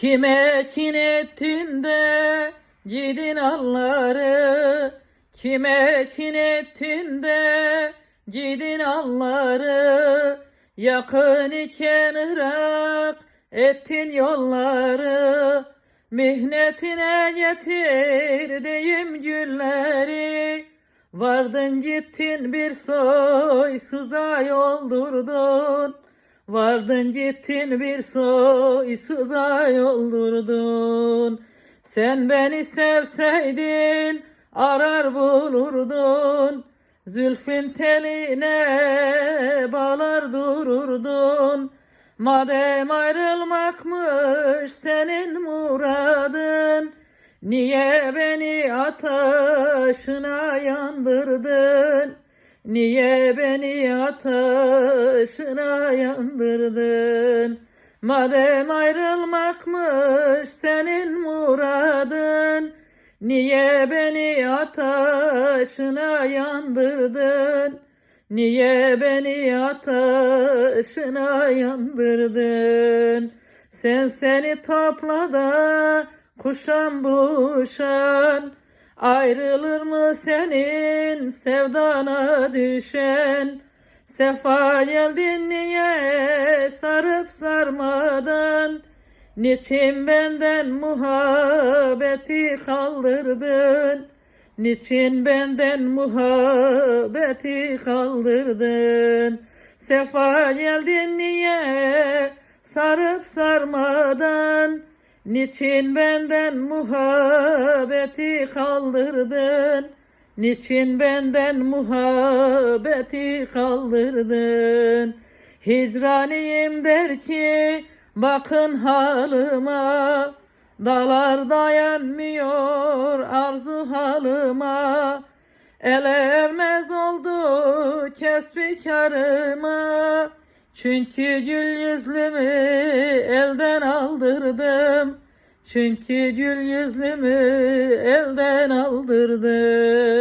Kime kin ettin de gidin alları Kime kin ettin de gidin alları Yakın iken Irak ettin yolları. Mihnetine getirdiğim günleri Vardın gittin bir soysuza yoldurdun Vardın gittin bir soysuza yoldurdun. Sen beni sevseydin arar bulurdun. Zülfün teline bağlar dururdun. Madem ayrılmakmış senin muradın Niye beni ateşine yandırdın? Niye beni ateşine yandırdın? Madem ayrılmakmış senin muradın Niye beni ateşine yandırdın? Niye beni ateşine yandırdın? Sen seni topla da kuşan buşan Ayrılır mı senin sevdana düşen? Sefa geldin niye sarıp sarmadan? Niçin benden muhabbeti kaldırdın? Niçin benden muhabbeti kaldırdın? Sefa geldin niye sarıp sarmadan Niçin benden muhabbeti kaldırdın? Niçin benden muhabbeti kaldırdın? Hicraniyim der ki bakın halıma Dalar dayanmıyor arzu halıma. El ermez oldu kesbikarıma Çünkü gül yüzlümü elden aldırdım Çünkü gül yüzlümü elden aldırdım